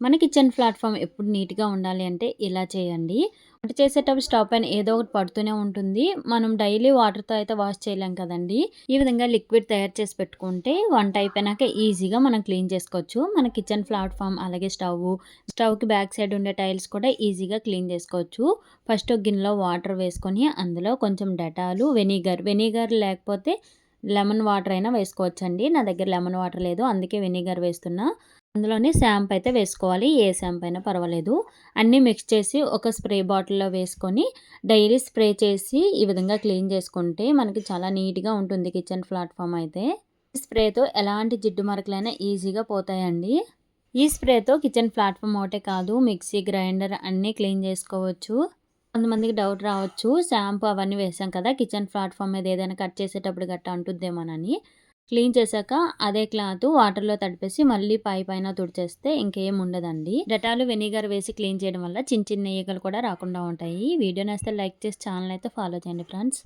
మన kitchen platform ఎప్పుడు నీట్గా ఉండాలి అంటే ఇలా చేయండి. వంట చేసేటప్పుడు స్టవ్ పైన ఏదో ఒకటి పడుతూనే ఉంటుంది. మనం డైలీ వాటర్తో అయితే వాష్ చేయలేం కదండి. ఈ విధంగా లిక్విడ్ తయారు చేసి పెట్టుకుంటే వంట అయిపోయినాక ఈజీగా మనం క్లీన్ చేసుకోవచ్చు. మన కిచెన్ ప్లాట్ఫామ్ అలాగే స్టవ్ స్టవ్కి బ్యాక్ సైడ్ ఉండే టైల్స్ కూడా ఈజీగా క్లీన్ చేసుకోవచ్చు. ఫస్ట్ గిన్నెలో వాటర్ వేసుకొని అందులో కొంచెం డెటాలు వెనిగర్ వెనిగర్ లేకపోతే లెమన్ వాటర్ అయినా వేసుకోవచ్చండి. నా దగ్గర లెమన్ వాటర్ లేదు. అందుకే వెనిగర్ వేస్తున్నా. అందులోనే శాంప్ అయితే వేసుకోవాలి. ఏ శాంప్ అయినా పర్వాలేదు. అన్నీ మిక్స్ చేసి ఒక స్ప్రే బాటిల్లో వేసుకొని డైలీ స్ప్రే చేసి ఈ విధంగా క్లీన్ చేసుకుంటే మనకి చాలా నీట్గా ఉంటుంది కిచెన్ ప్లాట్ఫామ్ అయితే. ఈ స్ప్రేతో ఎలాంటి జిడ్డు మరకలైనా ఈజీగా పోతాయండి. ఈ స్ప్రేతో కిచెన్ ప్లాట్ఫామ్ ఒకటే కాదు మిక్సీ గ్రైండర్ అన్నీ క్లీన్ చేసుకోవచ్చు. కొంతమందికి డౌట్ రావచ్చు. షాంపూ అవన్నీ వేసాం కదా కిచెన్ ప్లాట్ఫామ్ మీద ఏదైనా కట్ చేసేటప్పుడు గట్టా అంటుద్దేమోనని. క్లీన్ చేశాక అదే క్లాత్ వాటర్లో తడిపేసి మళ్ళీ పై పైన తుడిచేస్తే ఇంకేం ఉండదండి. డెటాలు వెనిగర్ వేసి క్లీన్ చేయడం వల్ల చిన్న చిన్న ఈగలు కూడా రాకుండా ఉంటాయి. వీడియో నేస్తే లైక్ చేసి ఛానల్ అయితే ఫాలో చేయండి ఫ్రెండ్స్.